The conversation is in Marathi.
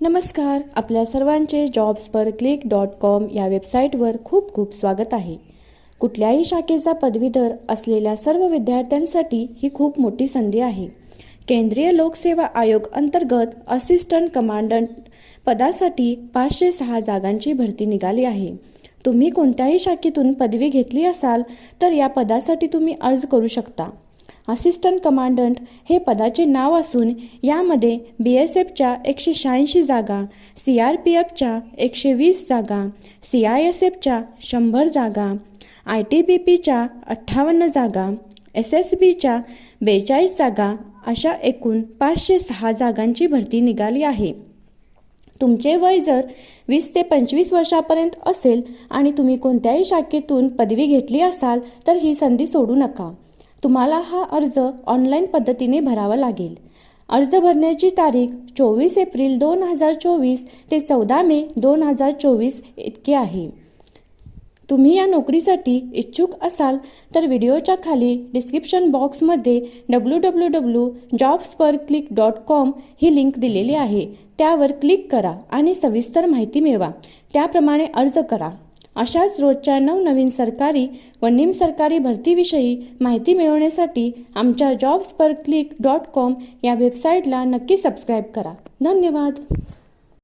नमस्कार आपल्या सर्वांचे जॉब्स पर क्लिक डॉट कॉम या वेबसाईटवर खूप खूप स्वागत आहे. कुठल्याही शाखेचा पदवीधर असलेल्या सर्व विद्यार्थ्यांसाठी ही खूप मोठी संधी आहे. केंद्रीय लोकसेवा आयोग अंतर्गत असिस्टंट कमांडंट पदासाठी पाचशे सहा जागांची भरती निघाली आहे. तुम्ही कोणत्याही शाखेतून पदवी घेतली असाल तर या पदासाठी तुम्ही अर्ज करू शकता. असिस्टंट कमांडंट हे पदाचे नाव असून यामध्ये बी एस एफच्या एकशे शहाऐंशी जागा सी आर पी एफच्या एकशे वीस जागा सी आय एस एफच्या शंभर जागा आय टी बी पीच्या अठ्ठावन्न जागा एस एस बीच्या बेचाळीस जागा अशा एकूण पाचशे सहा जागांची भरती निघाली आहे. तुमचे वय जर वीस ते पंचवीस वर्षापर्यंत असेल आणि तुम्ही कोणत्याही शाखेतून पदवी घेतली असाल तर ही संधी सोडू नका. तुम्हाला हा अर्ज ऑनलाईन पद्धतीने भरावा लागेल. अर्ज भरण्याची तारीख चोवीस एप्रिल दोन हजार चोवीस ते चौदा मे दोन हजार चोवीस इतकी आहे. तुम्ही या नोकरीसाठी इच्छुक असाल तर व्हिडिओच्या खाली डिस्क्रिप्शन बॉक्समध्ये डब्ल्यू डब्ल्यू डब्ल्यू जॉब्स पर क्लिक डॉट कॉम ही लिंक दिलेली आहे. त्यावर क्लिक करा आणि सविस्तर माहिती मिळवा. त्याप्रमाणे अर्ज करा. अशाच रोजच्या नवनवीन सरकारी व निमसरकारी भरतीविषयी माहिती मिळवण्यासाठी आमच्या जॉब्स पर क्लिक डॉट कॉम या वेबसाईटला नक्की सबस्क्राईब करा. धन्यवाद.